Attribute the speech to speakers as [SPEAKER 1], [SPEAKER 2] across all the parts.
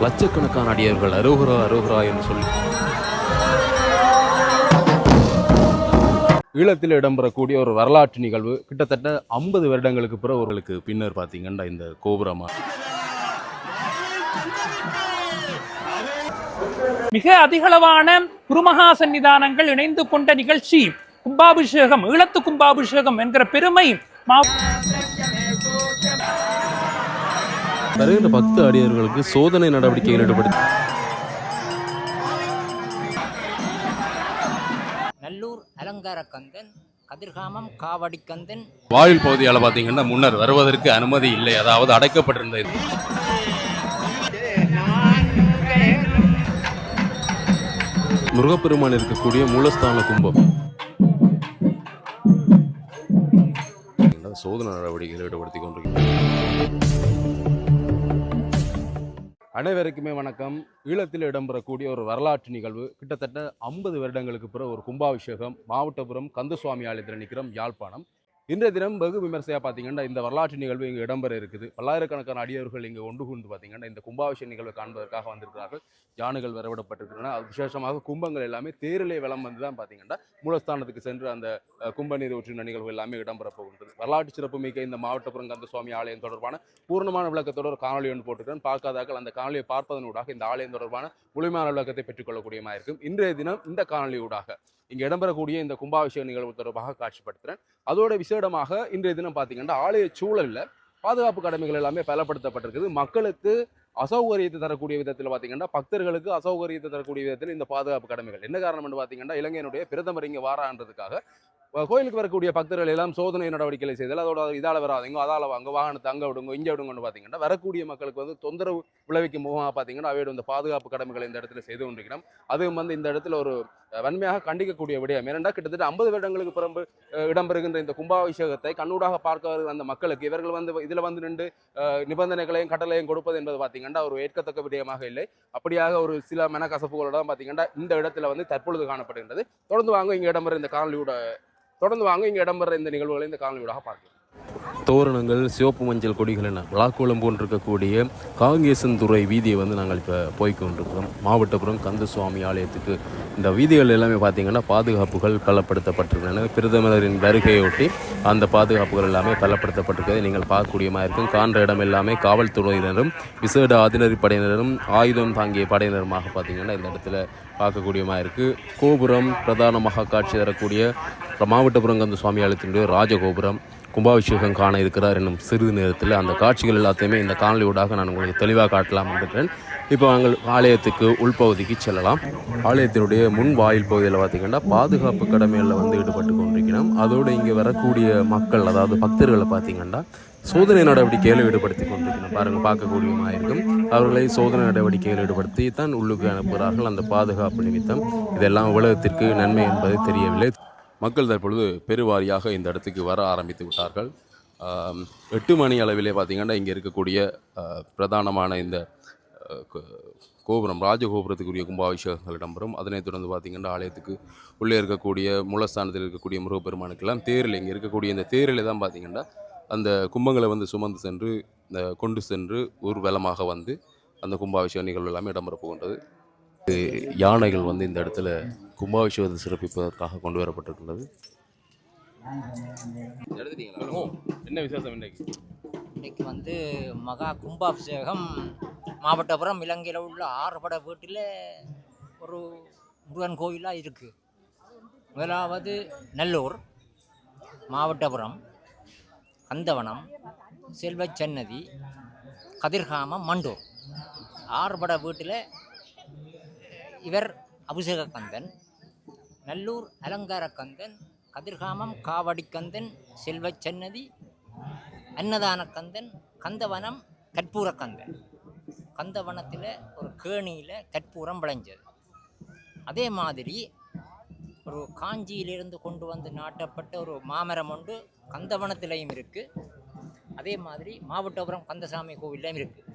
[SPEAKER 1] லட்சக்கணக்கான அடியவர்கள் அரோகரா அரோகரா என்று சொல்லி. ஈழத்தில் இடம்பெறக்கூடிய ஒரு வரலாற்று நிகழ்வு கிட்டத்தட்ட ஐம்பது வருடங்களுக்கு பிறகு அவர்களுக்கு பின்னர் பார்த்தீங்கன்னா இந்த கோபுரமா.
[SPEAKER 2] மிக அதிகளவான குருமகா சன்னிதானங்கள் இணைந்து கொண்ட நிகழ்ச்சி கும்பாபிஷேகம் ஈழத்து கும்பாபிஷேகம் என்கிற பெருமை மா-
[SPEAKER 1] வருகின்ற பக்த அடியவர்களுக்கு சோதனை நடவடிக்கைகள் ஈடுபடுத்தி
[SPEAKER 3] நல்லூர் அலங்காரக்கந்தன் கதிர்காமம் காவடிக்கந்தன்.
[SPEAKER 1] வாயில் பகுதியால் பார்த்தீங்கன்னா முன்னர் வருவதற்கு அனுமதி இல்லை. அதாவது அடைக்கப்பட்டிருந்த இது. முருகப்பெருமான் இருக்கக்கூடிய மூலஸ்தான கும்பம். சோதனை நடவடிக்கைகள் ஈடுபடுத்திக் கொண்டிருக்கிறது அனைவருக்குமே வணக்கம். ஈழத்தில் இடம்பெறக்கூடிய ஒரு வரலாற்று நிகழ்வு. கிட்டத்தட்ட ஐம்பது வருடங்களுக்கு பிறகு ஒரு கும்பாபிஷேகம் மாவட்டபுரம் கந்தசுவாமி ஆலயத்தில் நிற்கிறோம் யாழ்ப்பாணம். இன்றைய தினம் வெகு விமர்சையாக பார்த்தீங்கன்னா இந்த வரலாற்று நிகழ்வு இங்கே இடம்பெற இருக்குது. பல்லாயிரக்கணக்கான அடியவர்கள் இங்கே ஒன்று கூர்ந்து பார்த்தீங்கன்னா இந்த கும்பாபிஷேக நிகழ்வை காண்பதற்காக வந்திருக்கிறார்கள். யானைகள் வரவிடப்பட்டிருக்கின்றன. அது விசேஷமாக கும்பங்கள் எல்லாமே தேரிலே வலம் வந்து தான் பார்த்தீங்கன்னா மூலஸ்தானத்துக்கு சென்று அந்த கும்ப நீர் ஊற்றின நிகழ்வு எல்லாமே இடம்பெற போகின்றது. வரலாற்று சிறப்புமிக்க இந்த மாவட்டபுரம் கந்த சுவாமி ஆலயம் தொடர்பான பூர்ணமான விளக்கத்தோட ஒரு காணொலி ஒன்று போட்டுக்கிறேன் பார்க்காதாக்கள் அந்த காணொலியை பார்ப்பதனூடாக இந்த ஆலயம் தொடர்பான முழுமையான விளக்கத்தை பெற்றுக்கொள்ளக்கூடியமாக இருக்கும். இன்றைய தினம் இந்த காணொலியூடாக இங்கே இடம்பெறக்கூடிய இந்த கும்பாபிஷேக நிகழ்வு தொடர்பாக காட்சிப்படுத்துகிறேன் அதோட விசேடமாக இன்றைய தினம் பார்த்தீங்கன்னா ஆலய சூழலில் பாதுகாப்பு கடமைகள் எல்லாமே பலப்படுத்தப்பட்டிருக்குது. மக்களுக்கு அசௌகரியத்தை தரக்கூடிய விதத்தில் பார்த்தீங்கன்னா பக்தர்களுக்கு அசௌகரியத்தை தரக்கூடிய விதத்தில் இந்த பாதுகாப்பு கடமைகள். என்ன காரணம்னு பார்த்தீங்கன்னா இலங்கையினுடைய பிரதமர் இங்கே வாரான்றதுக்காக கோயிலுக்கு வரக்கூடிய பக்தர்கள் எல்லாம் சோதனை நடவடிக்கைகளை செய்தால் அதோட இதால வராதீங்க அதால வாங்க வாகனத்தை அங்கே விடுங்க இங்கே விடுங்கன்னு பார்த்தீங்கன்னா வரக்கூடிய மக்களுக்கு வந்து தொந்தரவு விளைவிக்கும் முகமாக பார்த்தீங்கன்னா அவையோட இந்த பாதுகாப்பு கடமைகளை இந்த இடத்துல செய்து கொண்டிருக்கிறோம். அதுவும் வந்து இந்த இடத்துல ஒரு வன்மையாக கண்டிக்கக்கூடிய விடயம் ஏனென்றால் கிட்டத்தட்ட ஐம்பது வருடங்களுக்கு பிறகு இடம்பெறுகின்ற இந்த கும்பாபிஷேகத்தை கண்ணூடாக பார்க்க வருகிற அந்த மக்களுக்கு இவர்கள் வந்து இதில் வந்து நின்று நிபந்தனைகளையும் கட்டளையும் கொடுப்பது என்பது பார்த்தீங்கன்னா ஒரு ஏற்கத்தக்க விடயமாக இல்லை. அப்படியாக ஒரு சில மனக்கசப்புகளோட பார்த்தீங்கன்னா இந்த இடத்துல வந்து தற்பொழுது காணப்படுகின்றது. தொடர்ந்து வாங்க இங்கே இடம்பெற இந்த காணொலியோட தொடர்ந்து வாங்க இங்கே இடம்பெற இந்த நிகழ்வுகளை இந்த காணொலியோட பார்க்கலாம். தோரணங்கள் சிவப்பு மஞ்சள் கொடிகள் என விழாக்கோளம் போன்றிருக்கக்கூடிய காங்கேசன்துறை வீதியை வந்து நாங்கள் இப்போ போய்க்கொண்டிருக்கிறோம் மாவட்டபுரம் கந்தசுவாமி ஆலயத்துக்கு இந்த வீதிகள் எல்லாமே பார்த்தீங்கன்னா பாதுகாப்புகள் பலப்படுத்தப்பட்டிருக்கின்றன பிரதமரின் வருகையொட்டி அந்த பாதுகாப்புகள் எல்லாமே பலப்படுத்தப்பட்டிருக்கிறது நீங்கள் பார்க்கக்கூடியமாக இருக்கும். காண்ற இடம் எல்லாமே காவல்துறையினரும் விசேட ஆதினரி படையினரும் ஆயுதம் தாங்கிய படையினருமாக பார்த்தீங்கன்னா இந்த இடத்துல பார்க்கக்கூடியமாக இருக்குது கோபுரம் பிரதானமாக காட்சி தரக்கூடிய மாவட்டபுரம் கந்த சுவாமி ஆலயத்தினுடைய ராஜகோபுரம் கும்பாபிஷேகம் காண இருக்கிறார் என்னும் சிறிது நேரத்தில் அந்த காட்சிகள் எல்லாத்தையுமே இந்த காணொலியூடாக நான் உங்களுக்கு தெளிவாக காட்டலாம் இருக்கிறேன் இப்போ நாங்கள் ஆலயத்துக்கு உள்பகுதிக்கு செல்லலாம். ஆலயத்தினுடைய முன் வாயில் பகுதியில் பார்த்தீங்கன்னா பாதுகாப்பு கடமைகளில் வந்து ஈடுபட்டு கொண்டிருக்கிறோம். அதோடு இங்கே வரக்கூடிய மக்கள் அதாவது பக்தர்களை பார்த்தீங்கன்னா சோதனை நடவடிக்கையில் ஈடுபடுத்தி கொண்டிருக்கிறோம். பாருங்கள் பார்க்கக்கூடியமாக இருக்கும். அவர்களை சோதனை நடவடிக்கையில் ஈடுபடுத்தி தான் உள்ளுக்கு அனுப்புகிறார்கள். அந்த பாதுகாப்பு நிமித்தம் இதெல்லாம் உலகத்திற்கு நன்மை என்பது தெரியவில்லை. மக்கள் தற்பொழுது பெருவாரியாக இந்த இடத்துக்கு வர ஆரம்பித்து விட்டார்கள். எட்டு மணி அளவிலே பார்த்திங்கன்னா இங்கே இருக்கக்கூடிய பிரதானமான இந்த கோபுரம் ராஜகோபுரத்துக்குரிய கும்பாபிஷேகங்கள் இடம்பெறும். அதனைத் தொடர்ந்து பார்த்தீங்கன்னா ஆலயத்துக்கு உள்ளே இருக்கக்கூடிய மூலஸ்தானத்தில் இருக்கக்கூடிய முருகப்பெருமானுக்கெல்லாம் தேரில் இங்கே இருக்கக்கூடிய இந்த தேரில் தான் பார்த்திங்கன்னா அந்த கும்பங்களை வந்து சுமந்து சென்று இந்த கொண்டு சென்று ஊர்வலமாக வந்து அந்த கும்பாபிஷேக நிகழ்வு எல்லாமே இடம்பெற போகின்றது. யானைகள் வந்து இந்த இடத்துல கும்பாபிஷேகத்தை சிறப்பிப்பதற்காக கொண்டு வரப்பட்டிருக்கின்றது. என்ன விசேஷம் இன்னைக்கு?
[SPEAKER 3] இன்னைக்கு வந்து மகா கும்பாபிஷேகம். மாவட்டபுரம் இலங்கையில் உள்ள ஆறுபட வீட்டில் ஒரு முருகன் கோயிலாக இருக்குது முதலாவது நல்லூர் மாவட்டபுரம் கந்தவனம் செல்வச்சன்னதி கதிர்காமம் மண்டூர். ஆறுபட வீட்டில் இவர் அபிஷேக கந்தன் நல்லூர் அலங்கார கந்தன் கதிர்காமம் காவடிக்கந்தன் செல்வச்சன்னதி அன்னதான கந்தன் கந்தவனம் கற்பூர கந்தன் கந்தவனத்தில் ஒரு கேணியில் கற்பூரம் விளைஞ்சது. அதே மாதிரி ஒரு காஞ்சியிலிருந்து கொண்டு வந்து நாட்டப்பட்ட ஒரு மாமரம் ஒன்று கந்தவனத்திலையும் இருக்குது அதே மாதிரி மாவட்டபுரம் கந்தசாமி கோவில்லையும் இருக்குது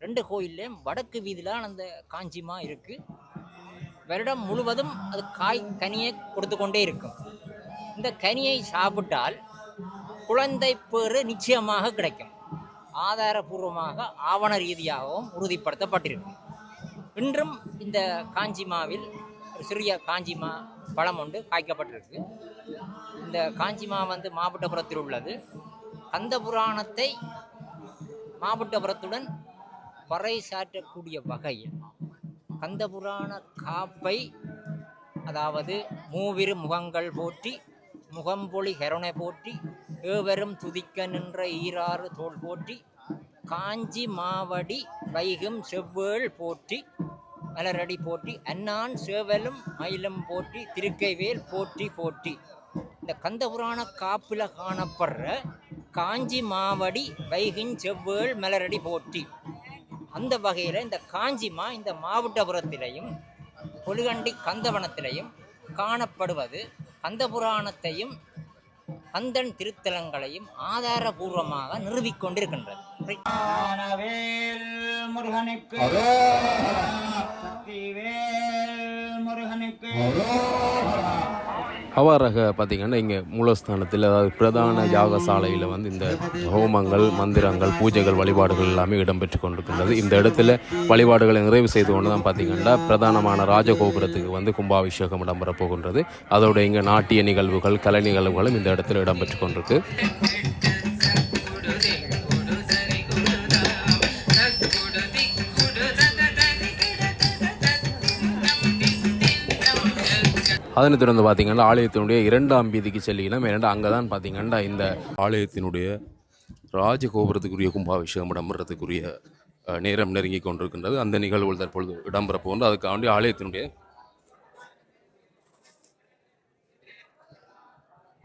[SPEAKER 3] ரெண்டு கோயில்லையும் வடக்கு வீதியில் அந்த காஞ்சிமா இருக்குது வருடம் முழுவதும் அது காய் கனியை கொடுத்து கொண்டே இருக்கும். இந்த கனியை சாப்பிட்டால் குழந்தை பேறு நிச்சயமாக கிடைக்கும். ஆதாரபூர்வமாக ஆவண ரீதியாகவும் உறுதிப்படுத்தப்பட்டிருக்கும். இன்றும் இந்த காஞ்சிமாவில் ஒரு சிறிய காஞ்சிமா பழம் ஒன்று காய்க்கப்பட்டிருக்கு. இந்த காஞ்சிமா வந்து மாவட்டபுரத்தில் உள்ளது. கந்த புராணத்தை மாவட்டபுரத்துடன் பறைசாற்றக்கூடிய வகையில் கந்த புராண காப்பை அதாவது மூவிரு முகங்கள் போற்றி முகம்பொழி கருணை போற்றி ஏவரும் துதிக்க நின்ற ஈராறு தோள் போற்றி காஞ்சி மாவடி வைகும் செவ்வேள் போற்றி மலரடி போற்றி அன்னான் சேவலும் மயிலும் போற்றி திருக்கைவேல் போற்றி போற்றி. இந்த கந்தபுராண காப்பில் காணப்படுற காஞ்சி மாவடி வைகின் செவ்வேள் மலரடி போற்றி. அந்த வகையில் இந்த காஞ்சிமா இந்த மாவட்டபுரத்திலையும் பொலிகண்டி கந்தவனத்திலையும் காணப்படுவது கந்தபுராணத்தையும் கந்தன் திருத்தலங்களையும் ஆதாரபூர்வமாக நிறுவிக் கொண்டிருக்கின்றது
[SPEAKER 4] வேல் முருகனுக்கு முருகனுக்கு
[SPEAKER 1] அவ்வாறாக பார்த்தீங்கன்னா இங்கே மூலஸ்தானத்தில் அதாவது பிரதான யாகசாலையில் வந்து இந்த ஹோமங்கள் மந்திரங்கள் பூஜைகள் வழிபாடுகள் எல்லாமே இடம்பெற்று கொண்டிருக்கின்றது. இந்த இடத்துல வழிபாடுகளை நிறைவு செய்து கொண்டு தான் பார்த்தீங்கன்னா பிரதானமான ராஜகோபுரத்துக்கு வந்து கும்பாபிஷேகம் இடம்பெற போகின்றது. அதோட இங்கே நாட்டிய நிகழ்வுகள் கலை நிகழ்வுகளும் இந்த இடத்துல இடம்பெற்று கொண்டிருக்கு. அதனைத் தொடர்ந்து பார்த்தீங்கன்னா ஆலயத்தினுடைய இரண்டாம் வீதிக்கு செல்லினோம் ஏன்னா அங்கே தான் பார்த்தீங்கன்னா இந்த ஆலயத்தினுடைய ராஜகோபுரத்துக்குரிய கும்பாபிஷேகம் இடம்பெறத்துக்குரிய நேரம் நெருங்கி கொண்டிருக்கின்றது. அந்த நிகழ்வுகள் தற்பொழுது இடம்பெற போன்று அதுக்காண்டி ஆலயத்தினுடைய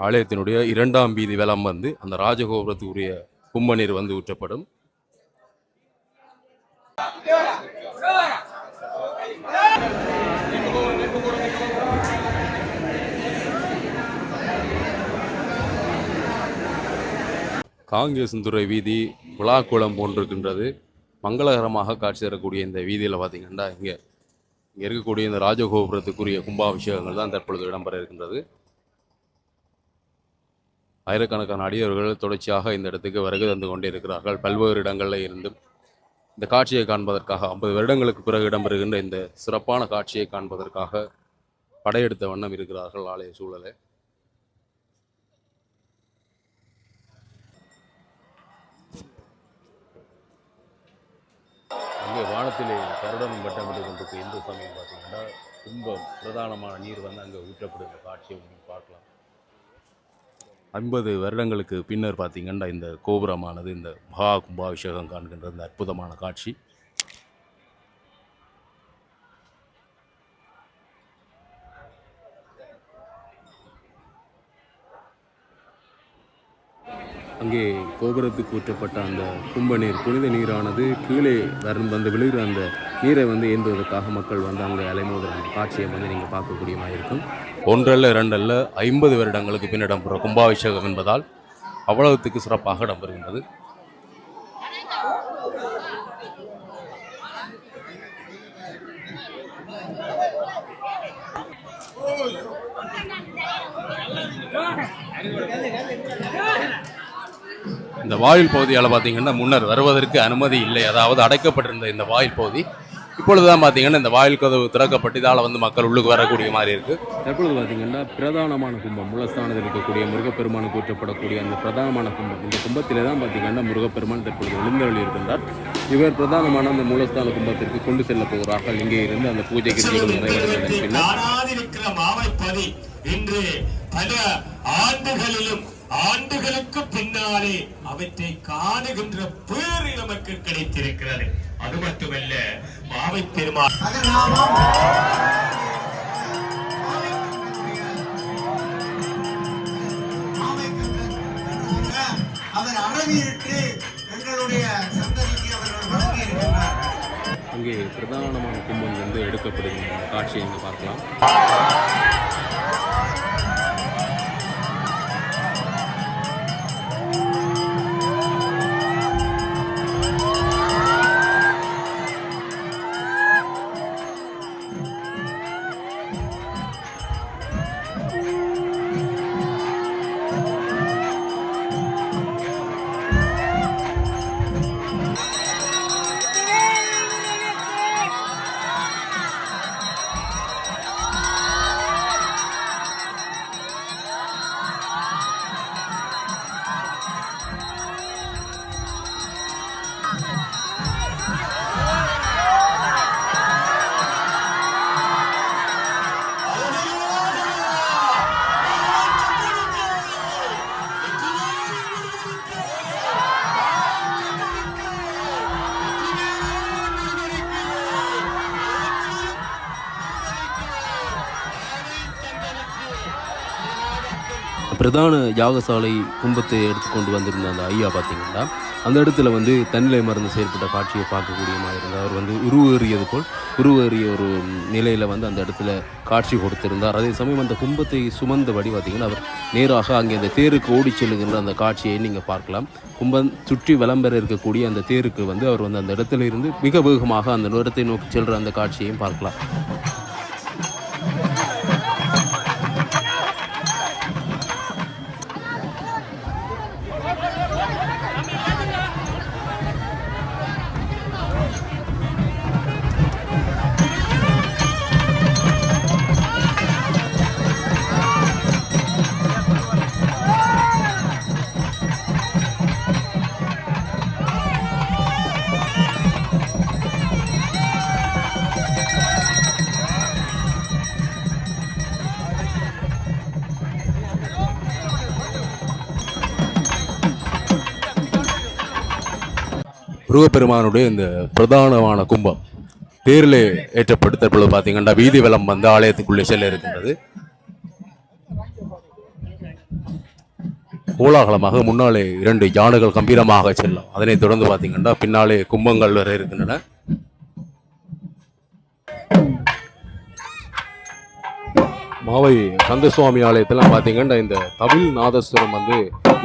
[SPEAKER 1] ஆலயத்தினுடைய இரண்டாம் வீதி வலம் வந்து அந்த ராஜகோபுரத்துக்குரிய கும்பநீர் வந்து ஊற்றப்படும். காங்கேசந்துறை வீதி விழாக்குளம் போன்றிருக்கின்றது. மங்களகரமாக காட்சி தரக்கூடிய இந்த வீதியில் பார்த்தீங்கன்னா இங்கே இங்கே இருக்கக்கூடிய இந்த ராஜகோபுரத்துக்குரிய கும்பாபிஷேகங்கள் தான் தற்பொழுது இடம்பெற இருக்கின்றது. ஆயிரக்கணக்கான அடியவர்கள் தொடர்ச்சியாக இந்த இடத்துக்கு வருகை தந்து கொண்டே இருக்கிறார்கள். பல்வேறு இடங்களில் இருந்தும் இந்த காட்சியை காண்பதற்காக ஐம்பது வருடங்களுக்கு பிறகு இடம்பெறுகின்ற இந்த சிறப்பான காட்சியை காண்பதற்காக படையெடுத்த வண்ணம் இருக்கிறார்கள் ஆலய சூழலை. அங்கே வானத்திலே கருடன் வட்டமிட்டு கொண்டிருக்க இந்து சமயம் பார்த்தீங்கன்னா ரொம்ப பிரதானமான நீர் வந்து அங்கே ஊற்றப்படுகிற காட்சியை நீங்கள் பார்க்கலாம். ஐம்பது வருடங்களுக்கு பின்னர் பார்த்திங்கன்னா இந்த கோபுரமானது இந்த மகா கும்பாபிஷேகம் காண்கின்ற இந்த அற்புதமான காட்சி. அங்கே கோபுரத்துக்கு ஊற்றப்பட்ட அந்த கும்ப நீர் புனித நீரானது கீழே வரும் வந்து விழுகிற அந்த நீரை வந்து ஏந்துவதற்காக மக்கள் வந்து அங்கே அலைமோதுற அந்த காட்சியை வந்து நீங்கள் பார்க்கக்கூடியமாக இருக்கும். ஒன்றல்ல இரண்டல்ல ஐம்பது வருடங்களுக்கு பின் இடம்பெற கும்பாபிஷேகம் என்பதால் அவ்வளவுத்துக்கு சிறப்பாக இடம்பெறுகின்றது. இந்த வாயில் பகுதியால் பார்த்தீங்கன்னா முன்னர் வருவதற்கு அனுமதி இல்லை. அதாவது அடைக்கப்பட்டிருந்த இந்த வாயில் பகுதி இப்பொழுதுதான் பார்த்தீங்கன்னா இந்த வாயில் கதவு திறக்கப்பட்டு இதால் வந்து மக்கள் உள்ளுக்கு வரக்கூடிய மாதிரி இருக்கு. தற்பொழுது பார்த்தீங்கன்னா பிரதானமான கும்பம் மூலஸ்தானத்தில் இருக்கக்கூடிய முருகப்பெருமானுக்கு ஊற்றப்படக்கூடிய அந்த பிரதானமான கும்பம். இந்த கும்பத்திலே தான் பார்த்தீங்கன்னா முருகப்பெருமான் தற்பொழுது எழுந்தருளி இருக்கின்றார். இவர் பிரதானமான அந்த மூலஸ்தான கும்பத்திற்கு கொண்டு செல்ல போகிறார்கள். இங்கே இருந்து அந்த பூஜை
[SPEAKER 5] மாவைப்பதி இன்று பல ஆண்டுகளிலும் ஆண்டுகளுக்கு பின்னாலே அவற்றை காணுகின்ற பேறு நமக்கு கிடைத்திருக்கிறது. அது மட்டுமல்ல மாவை பெருமாள்.
[SPEAKER 4] அவர் அறவியிட்டு எங்களுடைய சந்ததிக்கு அவர்கள் வழங்கி இருக்கின்றார்
[SPEAKER 1] அங்கே பிரதானமான கும்பம் வந்து எடுக்கப்படுகின்ற அந்த காட்சியை பார்க்கலாம். பிரதான யாகசாலை கும்பத்தை எடுத்துக்கொண்டு வந்திருந்த அந்த ஐயா பார்த்தீங்கன்னா அந்த இடத்துல வந்து தன்னிலை மருந்து செயற்பட்ட காட்சியை பார்க்கக்கூடிய மாதிரி இருந்தார் அவர் வந்து உருவேறியது போல் உருவேறிய ஒரு நிலையில் வந்து அந்த இடத்துல காட்சி கொடுத்திருந்தார். அதே சமயம் அந்த கும்பத்தை சுமந்தபடி பார்த்தீங்கன்னா அவர் நேராக அங்கே அந்த தேருக்கு ஓடிச் செல்லுகின்ற அந்த காட்சியை நீங்கள் பார்க்கலாம். கும்பம் சுற்றி விளம்பர இருக்கக்கூடிய அந்த தேருக்கு வந்து அவர் வந்து அந்த இடத்துல இருந்து மிக வேகமாக அந்த இடத்தை நோக்கி செல்கிற அந்த காட்சியையும் பார்க்கலாம். முருகப்பெருமானுடைய இந்த பிரதானமான கும்பம் தேரில் ஏற்றப்பட்டு தற்பொழுது பார்த்தீங்கன்னா வீதி வலம் வந்து ஆலயத்துக்குள்ளே செல்ல இருக்கின்றது. கோலாகலமாக முன்னாலே இரண்டு யானைகள் கம்பீரமாக செல்லும். அதனைத் தொடர்ந்து பார்த்தீங்கன்னா பின்னாலே கும்பங்கள் வர இருக்கின்றன. மாவை கந்தசுவாமி ஆலயத்தில் பார்த்தீங்கன்னா இந்த தமிழ் நாதஸ்வரம் வந்து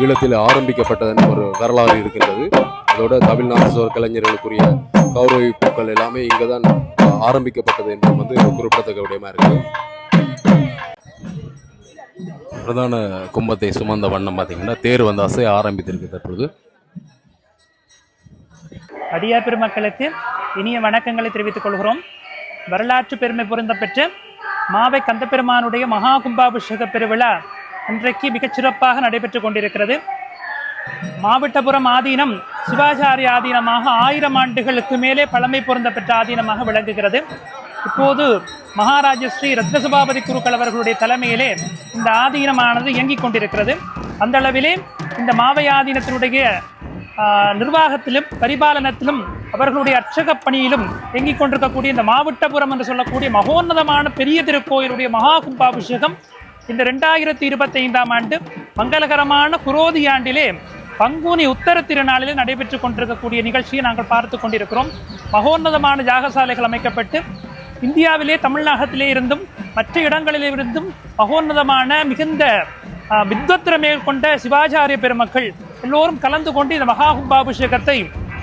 [SPEAKER 1] ஈழத்தில் ஆரம்பிக்கப்பட்டதுன்னு ஒரு வரலாறு இருக்கின்றது. அதோட தமிழ் நாதஸ்வர கலைஞர்களுக்குரிய கௌரவிப்புகள் எல்லாமே இங்கே தான் ஆரம்பிக்கப்பட்டது என்பது வந்து குறிப்பிடத்தக்க விடயமா இருக்கு. பிரதான கும்பத்தை சுமந்த வண்ணம் பார்த்தீங்கன்னா தேர் வந்து அசைய ஆரம்பித்திருக்கு தற்பொழுது.
[SPEAKER 2] அடியார் பெருமக்களுக்கு இனிய வணக்கங்களை தெரிவித்துக் கொள்கிறோம். வரலாற்று பெருமை பொருந்த பெற்ற மாவை கந்தபெருமானுடைய மகா கும்பாபிஷேக பெருவிழா இன்றைக்கு மிகச் சிறப்பாக நடைபெற்றுக் கொண்டிருக்கிறது. மாவட்டபுரம் ஆதீனம் சிவாச்சாரிய ஆதீனமாக ஆயிரம் ஆண்டுகளுக்கு மேலே பழமை பொருந்த பெற்ற ஆதீனமாக விளங்குகிறது. இப்போது மகாராஜ ஸ்ரீ ரத்னசபாபதி குருக்கள் அவர்களுடைய தலைமையிலே இந்த ஆதீனமானது இயங்கிக் கொண்டிருக்கிறது. அந்த அளவிலே இந்த மாவை ஆதீனத்தினுடைய நிர்வாகத்திலும் பரிபாலனத்திலும் அவர்களுடைய அர்ச்சக பணியிலும் இயங்கிக் கொண்டிருக்கக்கூடிய இந்த மாவட்டபுரம் என்று சொல்லக்கூடிய மகோன்னதமான பெரிய திருக்கோயிலுடைய மகா கும்பாபிஷேகம் இந்த ரெண்டாயிரத்தி இருபத்தி ஐந்தாம் ஆண்டு மங்களகரமான குரோதி ஆண்டிலே பங்குனி உத்தர திருநாளிலே நடைபெற்றுக் கொண்டிருக்கக்கூடிய நிகழ்ச்சியை நாங்கள் பார்த்து கொண்டிருக்கிறோம். மகோன்னதமான யாகசாலைகள் அமைக்கப்பட்டு இந்தியாவிலே தமிழ்நாட்டிலே இருந்தும் மற்ற இடங்களிலே இருந்தும் மகோன்னதமான மிகுந்த ஆஹ், மேற்கொண்ட கொண்ட சிவாச்சாரிய பெருமக்கள் எல்லோரும் கலந்து கொண்டு இந்த மகா கும்பாபிஷேகத்தை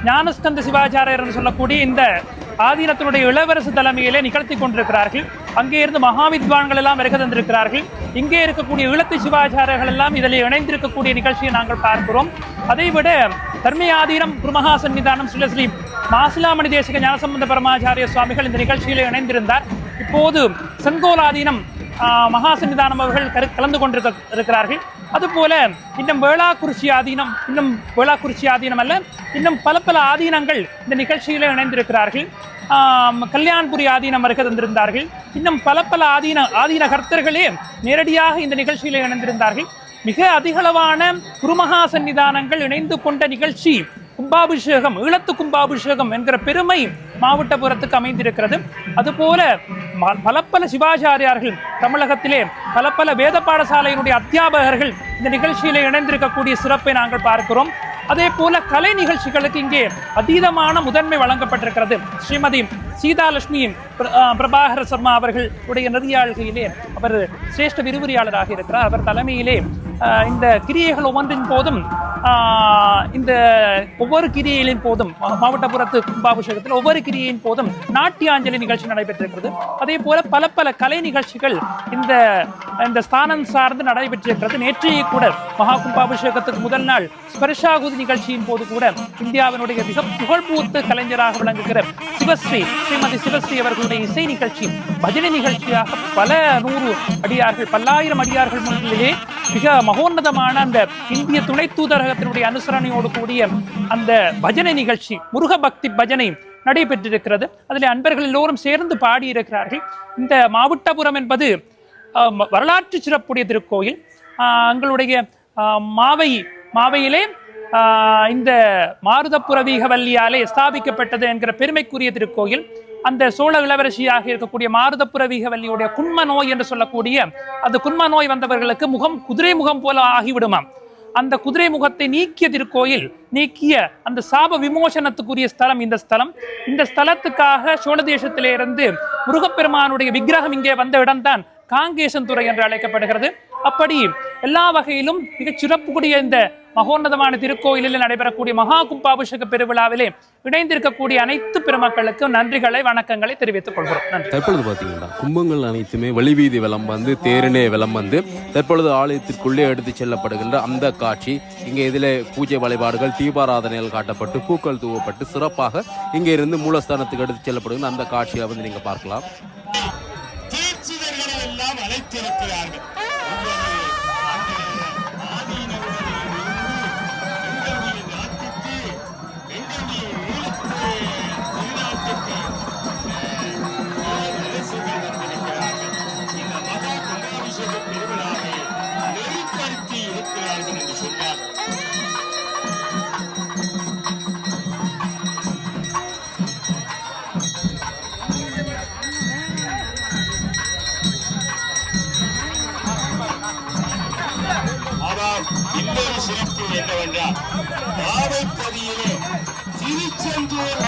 [SPEAKER 2] ஞானஸ்கந்த சிவாச்சாரியர் என்று சொல்லக்கூடிய இந்த ஆதீனத்தினுடைய இளவரசு தலைமையிலே நிகழ்த்தி கொண்டிருக்கிறார்கள். அங்கே இருந்து மகாவித்வான்கள் எல்லாம் வருகை தந்திருக்கிறார்கள். இங்கே இருக்கக்கூடிய ஈழத்து சிவாச்சாரர்கள் எல்லாம் இதில் இணைந்திருக்கக்கூடிய நிகழ்ச்சியை நாங்கள் பார்க்கிறோம். அதைவிட தர்மயாதீனம் குருமகா சன்னிதானம் ஸ்ரீல ஸ்ரீ மாசிலாமணி தேசிக ஞானசம்பந்த பரமாச்சாரிய சுவாமிகள் இந்த நிகழ்ச்சியில் இணைந்திருந்தார். இப்போது செங்கோலாதீனம் ஆஹ், மகா சன்னிதானம் அவர்கள் கரு- கலந்து கொண்டிருக்க இருக்கிறார்கள். அதுபோல இன்னும் வேளாக்குறிச்சி ஆதீனம் இன்னும் வேளாக்குறிச்சி ஆதீனம் அல்ல இன்னும் பல பல ஆதீனங்கள் இந்த நிகழ்ச்சியில் இணைந்திருக்கிறார்கள். கல்யாண்புரி ஆதீனம் வருகை தந்திருந்தார்கள். இன்னும் பல பல ஆதீன ஆதீன கர்த்தர்களே நேரடியாக இந்த நிகழ்ச்சியில் இணைந்திருந்தார்கள். மிக அதிகளவான குருமகா சன்னிதானங்கள் இணைந்து கொண்ட நிகழ்ச்சி கும்பாபிஷேகம் ஈழத்து கும்பாபிஷேகம் என்கிற பெருமை மாவட்டபுரத்துக்கு அமைந்திருக்கிறது. அதுபோல பல பல சிவாச்சாரியார்கள் தமிழகத்திலே பல பல வேத பாடசாலையினுடைய அத்தியாபகர்கள் இந்த நிகழ்ச்சியில் இணைந்திருக்கக்கூடிய சிறப்பை நாங்கள் பார்க்கிறோம். அதே போல கலை நிகழ்ச்சிகளுக்கு இங்கே அதீதமான முதன்மை வழங்கப்பட்டிருக்கிறது. ஸ்ரீமதி சீதாலட்சுமி பிர- பிரபாகர சர்மா அவர்களுடைய நெறியாள்கையிலே அவர் சிரேஷ்ட விரிவுரையாளராக இருக்கிறார். அவர் தலைமையிலே இந்த கிரியைகள் ஒவ்வொன்றின் போதும் இந்த ஒவ்வொரு கிரியைகளின் போதும் மாவட்டபுரத்து கும்பாபிஷேகத்தில் ஒவ்வொரு கிரியையின் போதும் நாட்டியாஞ்சலி நிகழ்ச்சி நடைபெற்றிருக்கிறது. அதே போல பல பல கலை நிகழ்ச்சிகள் இந்த இந்த ஸ்தானம் சார்ந்து நடைபெற்றிருக்கிறது. நேற்றையே கூட மகா கும்பாபிஷேகத்துக்கு முதல் நாள் ஸ்பர்ஷாகுதி நிகழ்ச்சியின் போது கூட இந்தியாவினுடைய மிக புகழ்பூத்த கலைஞராக விளங்குகிற சிவஸ்ரீ ஸ்ரீமதி சிவஸ்ரீ அவர்களுடைய இசை நிகழ்ச்சி பஜனை நிகழ்ச்சியாக பல நூறு அடியார்கள் பல்லாயிரம் அடியார்கள் முன்னிலே மிக மகோன்னதமான அந்த இந்திய துணை தூதரகத்தினுடைய அனுசரணையோடு கூடிய அந்த பஜனை நிகழ்ச்சி முருக பக்தி பஜனை நடைபெற்றிருக்கிறது. அதில் அன்பர்கள் எல்லோரும் சேர்ந்து பாடியிருக்கிறார்கள். இந்த மாவட்டபுரம் என்பது வரலாற்று சிறப்புடைய திருக்கோயில். ஆஹ், எங்களுடைய மாவை மாவையிலே இந்த மாருதப்புர வீகவல்லியாலே ஸ்தாபிக்கப்பட்டது என்கிற பெருமைக்குரிய திருக்கோயில். அந்த சோழ இளவரசியாக இருக்கக்கூடிய மாருதப்புரவிகவல்லியுடைய குன்ம நோய் என்று சொல்லக்கூடிய அந்த குன்ம நோய் வந்தவர்களுக்கு முகம் குதிரை முகம் போல ஆகிவிடுமாம். அந்த குதிரை முகத்தை நீக்கிய திருக்கோயில் நீக்கிய அந்த சாப விமோசனத்துக்குரிய ஸ்தலம் இந்த ஸ்தலம். இந்த ஸ்தலத்துக்காக சோழ தேசத்திலே இருந்து முருகப்பெருமானுடைய விக்கிரகம் இங்கே வந்த இடம்தான் காங்கேசன் துறை என்று அழைக்கப்படுகிறது. அப்படி எல்லா வகையிலும் மிகச் சிறப்புக்குரிய இந்த மகோன்னதமான திருக்கோயிலில் நடைபெறக்கூடிய மகா கும்பாபிஷேக பெருவிழாவிலே இணைந்திருக்கக்கூடிய அனைத்து பெருமக்களுக்கும் நன்றிகளை வணக்கங்களை தெரிவித்துக் கொள்கிறோம். நன்றி.
[SPEAKER 1] தற்பொழுது பார்த்தீங்கன்னா கும்பங்கள் அனைத்துமே வெளிவீதி விளம் வந்து தேரினே விளம் வந்து தற்பொழுது ஆலயத்திற்குள்ளே எடுத்து செல்லப்படுகின்ற அந்த காட்சி இங்கே இதில் பூஜை வழிபாடுகள் தீபாராதனைகள் காட்டப்பட்டு பூக்கள் தூவப்பட்டு சிறப்பாக இங்கே இருந்து மூலஸ்தானத்துக்கு எடுத்து செல்லப்படுகின்ற அந்த காட்சியை வந்து நீங்கள் பார்க்கலாம்.
[SPEAKER 5] அழைத்திருக்கிறார்கள். என்னவென்றால் பாவைப்பதியிலே திருச்செந்தூர்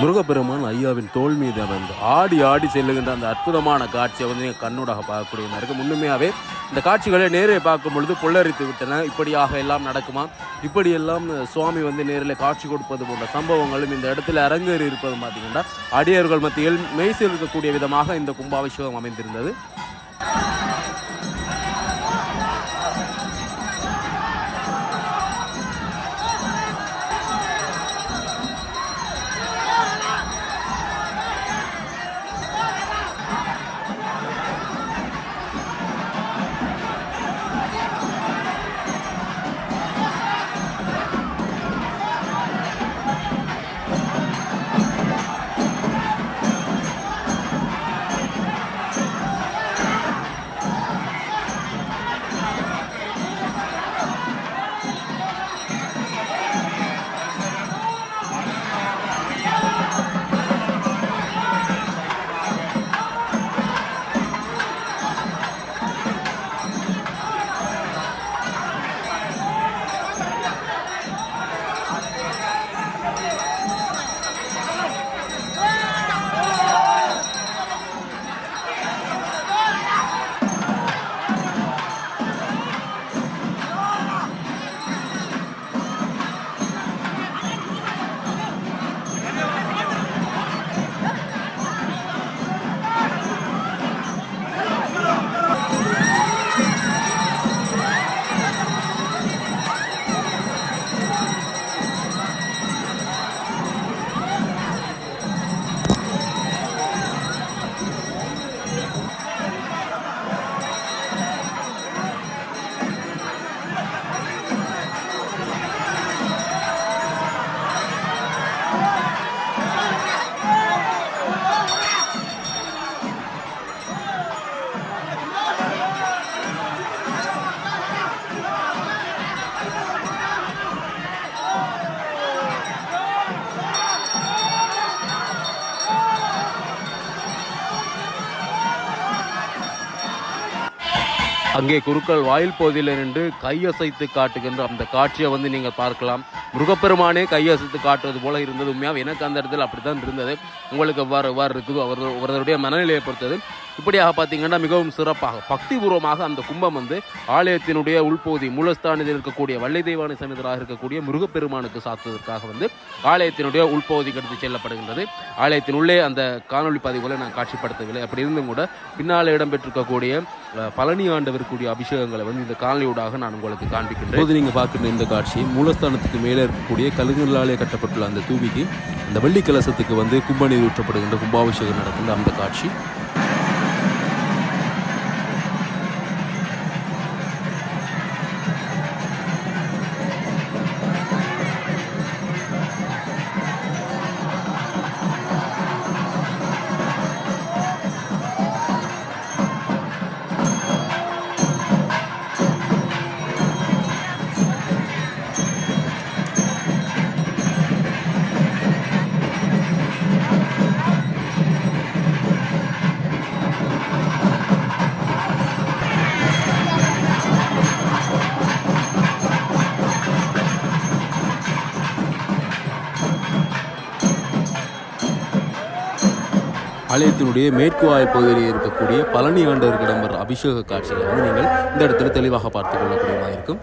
[SPEAKER 5] முருகப்பெருமான்
[SPEAKER 1] ஐயாவின் தோல் மீது அமர்ந்து ஆடி ஆடி செல்லுகின்ற அந்த அற்புதமான காட்சியை வந்து நீங்கள் கண்ணூடாக பார்க்கக்கூடிய இருக்குது முன்னுமையாகவே இந்த காட்சிகளை நேரே பார்க்கும் பொழுது புல்லரித்து விட்டன. இப்படியாக எல்லாம் நடக்குமா? இப்படியெல்லாம் சுவாமி வந்து நேரில் காட்சி கொடுப்பது போன்ற சம்பவங்களும் இந்த இடத்துல அரங்கேறி இருப்பது பார்த்தீங்கன்னா அடியர்கள் மத்தியில் மெய்சில் இருக்கக்கூடிய விதமாக இந்த கும்பாபிஷேகம் அமைந்திருந்தது. அங்கே குருக்கள் வாயில் போதில் நின்று கையசைத்து காட்டுகின்ற அந்த காட்சியை வந்து நீங்கள் பார்க்கலாம். முருகப்பெருமானே கையசைத்து காட்டுவது போல இருந்தது. உண்மையாக எனக்கு அந்த இடத்துல அப்படித்தான் இருந்தது. உங்களுக்கு எவ்வாறு எவ்வாறு இருக்குது? அவர் ஒருவருடைய மனநிலையை பொறுத்தது. இப்படியாக பார்த்தீங்கன்னா மிகவும் சிறப்பாக பக்திபூர்வமாக அந்த கும்பம் வந்து ஆலயத்தினுடைய உள்பகுதி மூலஸ்தானத்தில் இருக்கக்கூடிய வள்ளி தெய்வான சமேதராக இருக்கக்கூடிய முருகப்பெருமானுக்கு சாத்துவதற்காக வந்து ஆலயத்தினுடைய உள்பகுதிக்கு எடுத்து செல்லப்படுகின்றது. ஆலயத்தின் உள்ளே அந்த காணொலி பதிவுகளை நான் காட்சிப்படுத்தவில்லை. அப்படி இருந்தும் கூட பின்னால் இடம்பெற்றிருக்கக்கூடிய பழனி ஆண்டவருக்குரிய அபிஷேகங்களை வந்து இந்த காணொலியூடாக நான் உங்களுக்கு காண்பிக்கின்றேன். போது நீங்கள் பார்க்கின்ற இந்த காட்சி மூலஸ்தானத்துக்கு மேலே இருக்கக்கூடிய கழுகுகளாலே கட்டப்பட்டுள்ள அந்த தூவிக்கு அந்த வெள்ளி கலசத்துக்கு வந்து கும்பநீர் ஊற்றப்படுகின்ற கும்பாபிஷேகம் நடக்கின்ற அந்த காட்சி. ஆலயத்தினுடைய மேற்கு பகுதியில் இருக்கக்கூடிய பழனி ஆண்டவருக்கு இடம்பெற அபிஷேக காட்சிகளை வந்து நீங்கள் இந்த இடத்துல தெளிவாக பார்த்துக் கொள்ளக்கூடியதாக இருக்கும்.